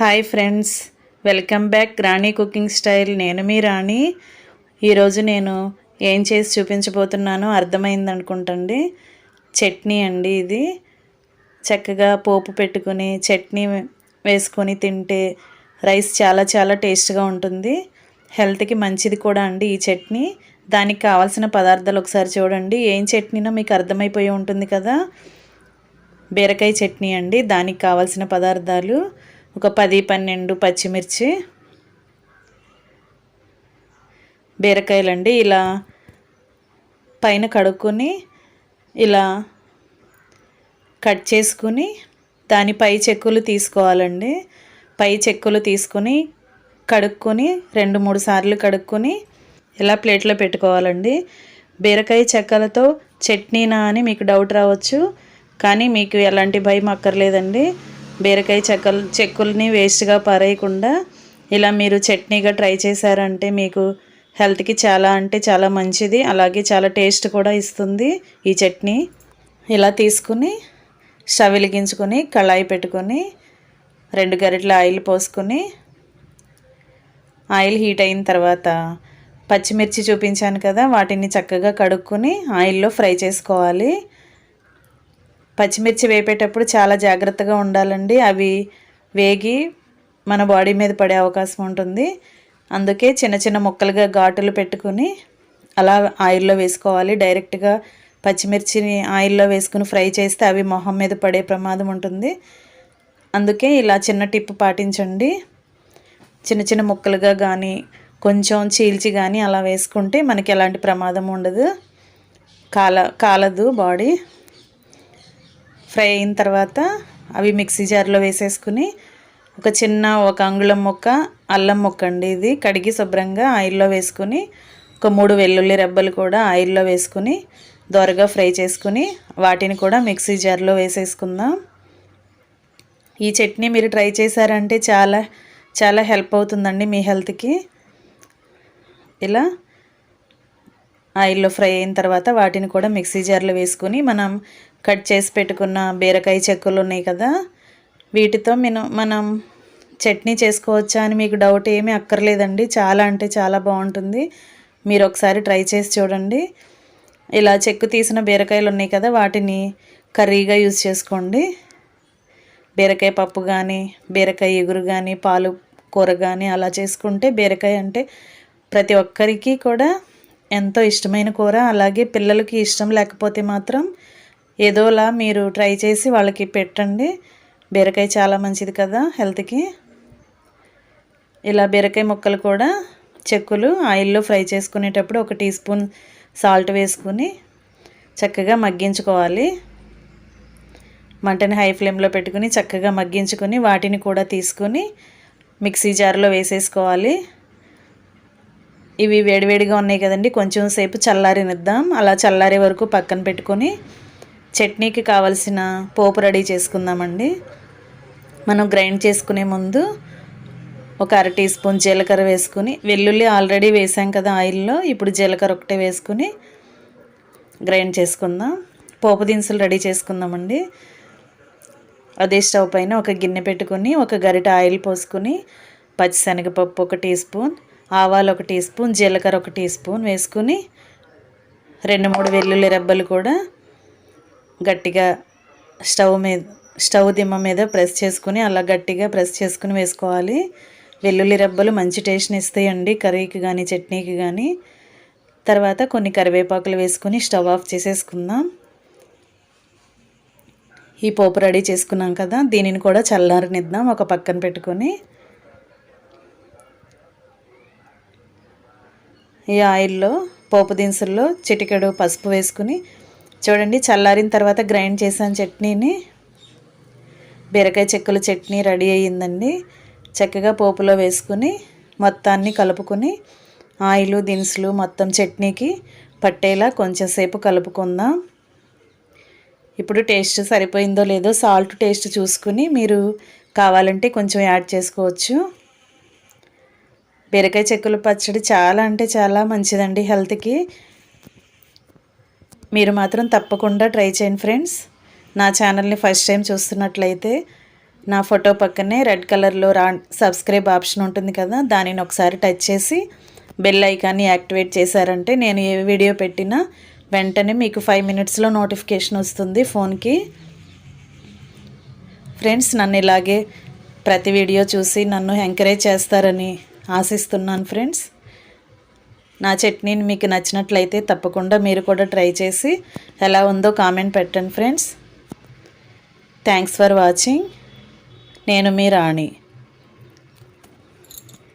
Hi friends welcome back Rani cooking style. నేను మీ రాణి. ఈరోజు నేను ఏం చేసి చూపించబోతున్నానో అర్థమైంది అనుకుంటండి. చట్నీ అండి ఇది. చక్కగా పోపు పెట్టుకుని చట్నీ వేసుకొని తింటే రైస్ చాలా చాలా టేస్ట్గా ఉంటుంది. హెల్త్కి మంచిది కూడా అండి ఈ చట్నీ. దానికి కావాల్సిన పదార్థాలు ఒకసారి చూడండి. ఏం చట్నీనో మీకు అర్థమైపోయి ఉంటుంది కదా? బీరకాయ చట్నీ అండి. దానికి కావాల్సిన పదార్థాలు. ఒక పది పన్నెండు పచ్చిమిర్చి బీరకాయలండి. ఇలా పైన కడుక్కొని ఇలా కట్ చేసుకుని దాని పై చెక్కులు తీసుకోవాలండి. పై చెక్కులు తీసుకొని కడుక్కొని రెండు మూడు సార్లు కడుక్కొని ఇలా ప్లేట్లో పెట్టుకోవాలండి. బీరకాయ చెక్కలతో చట్నీనా అని మీకు డౌట్ రావచ్చు కానీ మీకు ఎలాంటి భయం అక్కర్లేదండి. బీరకాయ చెక్కలు చెక్కుల్ని వేస్ట్గా పారేయకుండా ఇలా మీరు చట్నీగా ట్రై చేశారంటే మీకు హెల్త్కి చాలా అంటే చాలా మంచిది. అలాగే చాలా టేస్ట్ కూడా ఇస్తుంది ఈ చట్నీ. ఇలా తీసుకుని స్టవ్ వెలిగించుకొని కళాయి పెట్టుకొని రెండు గరిటెల ఆయిల్ పోసుకొని ఆయిల్ హీట్ అయిన తర్వాత పచ్చిమిర్చి చూపించాను కదా వాటిని చక్కగా కడుక్కొని ఆయిల్లో ఫ్రై చేసుకోవాలి. పచ్చిమిర్చి వేపేటప్పుడు చాలా జాగ్రత్తగా ఉండాలండి. అవి వేగి మన బాడీ మీద పడే అవకాశం ఉంటుంది. అందుకే చిన్న చిన్న ముక్కలుగా ఘాటులు పెట్టుకుని అలా ఆయిల్లో వేసుకోవాలి. డైరెక్ట్గా పచ్చిమిర్చిని ఆయిల్లో వేసుకుని ఫ్రై చేస్తే అవి మొహం మీద పడే ప్రమాదం ఉంటుంది. అందుకే ఇలా చిన్న టిప్ పాటించండి. చిన్న చిన్న ముక్కలుగా కానీ కొంచెం చీల్చి కానీ అలా వేసుకుంటే మనకి ఎలాంటి ప్రమాదం ఉండదు. కాల కాలదు బాడీ. ఫ్రై అయిన తర్వాత అవి మిక్సీ జార్లో వేసేసుకుని ఒక చిన్న ఒక అంగుళం మొక్క అల్లం మొక్క అండి ఇది. కడిగి శుభ్రంగా ఆయిల్లో వేసుకుని ఒక మూడు వెల్లుల్లి రెబ్బలు కూడా ఆయిల్లో వేసుకుని దోరగా ఫ్రై చేసుకుని వాటిని కూడా మిక్సీ జార్లో వేసేసుకుందాం. ఈ చట్నీ మీరు ట్రై చేశారంటే చాలా చాలా హెల్ప్ అవుతుందండి మీ హెల్త్కి. ఇలా ఆయిల్లో ఫ్రై అయిన తర్వాత వాటిని కూడా మిక్సీ జార్లో వేసుకుని మనం కట్ చేసి పెట్టుకున్న బీరకాయ చెక్కులు ఉన్నాయి కదా వీటితో మనం మనం చట్నీ చేసుకోవచ్చా అని మీకు డౌట్ ఏమీ అక్కర్లేదండి. చాలా అంటే చాలా బాగుంటుంది. మీరు ఒకసారి ట్రై చేసి చూడండి. ఇలా చెక్కు తీసిన బీరకాయలు ఉన్నాయి కదా వాటిని కర్రీగా యూజ్ చేసుకోండి. బీరకాయ పప్పు కానీ బీరకాయ ఎగురు కానీ పాలు కూర కానీ అలా చేసుకుంటే బీరకాయ అంటే ప్రతి ఒక్కరికి కూడా ఎంతో ఇష్టమైన కూర. అలాగే పిల్లలకి ఇష్టం లేకపోతే మాత్రం ఏదోలా మీరు ట్రై చేసి వాళ్ళకి పెట్టండి. బీరకాయ చాలా మంచిది కదా హెల్త్కి. ఇలా బీరకాయ ముక్కలు కూడా చెక్కులు ఆయిల్లో ఫ్రై చేసుకునేటప్పుడు ఒక టీ స్పూన్ సాల్ట్ వేసుకుని చక్కగా మగ్గించుకోవాలి. మంటని హై ఫ్లేమ్లో పెట్టుకుని చక్కగా మగ్గించుకొని వాటిని కూడా తీసుకొని మిక్సీ జార్లో వేసేసుకోవాలి. ఇవి వేడివేడిగా ఉన్నాయి కదండి కొంచెం సేపు చల్లారినిద్దాం. అలా చల్లారే వరకు పక్కన పెట్టుకొని చట్నీకి కావలసిన పోపు రెడీ చేసుకుందామండి. మనం గ్రైండ్ చేసుకునే ముందు ఒక అర టీ స్పూన్ జీలకర్ర వేసుకుని వెల్లుల్లి ఆల్రెడీ వేసాం కదా ఆయిల్లో ఇప్పుడు జీలకర్ర ఒకటే వేసుకుని గ్రైండ్ చేసుకుందాం. పోపు దినుసులు రెడీ చేసుకుందామండి. అదే స్టవ్ పైన ఒక గిన్నె పెట్టుకొని ఒక గరిట ఆయిల్ పోసుకొని పచ్చిశనగపప్పు ఒక టీ స్పూన్ ఆవాలు ఒక టీ స్పూన్ జీలకర్ర ఒక టీ స్పూన్ వేసుకుని రెండు మూడు వెల్లుల్లి రెబ్బలు కూడా గట్టిగా స్టవ్ మీద స్టవ్ దిమ్మ మీద ప్రెస్ చేసుకుని అలా గట్టిగా ప్రెస్ చేసుకుని వేసుకోవాలి. వెల్లుల్లి రెబ్బలు మంచి టేస్ట్ని ఇస్తాయండి కర్రీకి కానీ చట్నీకి కానీ తర్వాత కొన్ని కరివేపాకులు వేసుకొని స్టవ్ ఆఫ్ చేసేసుకుందాం. ఈ పోపు రెడీ చేసుకున్నాం కదా దీనిని కూడా చల్లారనిద్దాం ఒక పక్కన పెట్టుకొని. ఈ ఆయిల్లో పోపు దినుసుల్లో చిటికెడు పసుపు వేసుకుని చూడండి చల్లారిన తర్వాత గ్రైండ్ చేసాను చట్నీని. బీరకాయ చెక్కల చట్నీ రెడీ అయ్యిందండి. చక్కగా పోపులో వేసుకుని మొత్తాన్ని కలుపుకొని ఆయిల్ దినుసులు మొత్తం చట్నీకి పట్టేలా కొంచెం సేపు కలుపుకుందాం. ఇప్పుడు టేస్ట్ సరిపోయిందో లేదో సాల్ట్ టేస్ట్ చూసుకుని మీరు కావాలంటే కొంచెం యాడ్ చేసుకోవచ్చు. బీరకాయ చెక్కుల పచ్చడి చాలా అంటే చాలా మంచిదండి హెల్త్కి. మీరు మాత్రం తప్పకుండా ట్రై చేయండి ఫ్రెండ్స్. నా ఛానల్ని ఫస్ట్ టైం చూస్తున్నట్లయితే నా ఫోటో పక్కనే రెడ్ కలర్లో రా సబ్స్క్రైబ్ ఆప్షన్ ఉంటుంది కదా దానిని ఒకసారి టచ్ చేసి బెల్ ఐకాన్ని యాక్టివేట్ చేశారంటే నేను ఏ వీడియో పెట్టినా వెంటనే మీకు ఫైవ్ మినిట్స్లో నోటిఫికేషన్ వస్తుంది ఫోన్కి. ఫ్రెండ్స్ నన్ను ఇలాగే ప్రతి వీడియో చూసి నన్ను ఎంకరేజ్ చేస్తారని ఆశిస్తున్నాను ఫ్రెండ్స్. నా చట్నీని మీకు నచ్చినట్లయితే తప్పకుండా మీరు కూడా ట్రై చేసి ఎలా ఉందో కామెంట్ పెట్టండి ఫ్రెండ్స్. థ్యాంక్స్ ఫర్ వాచింగ్ నేను మీ రాణి.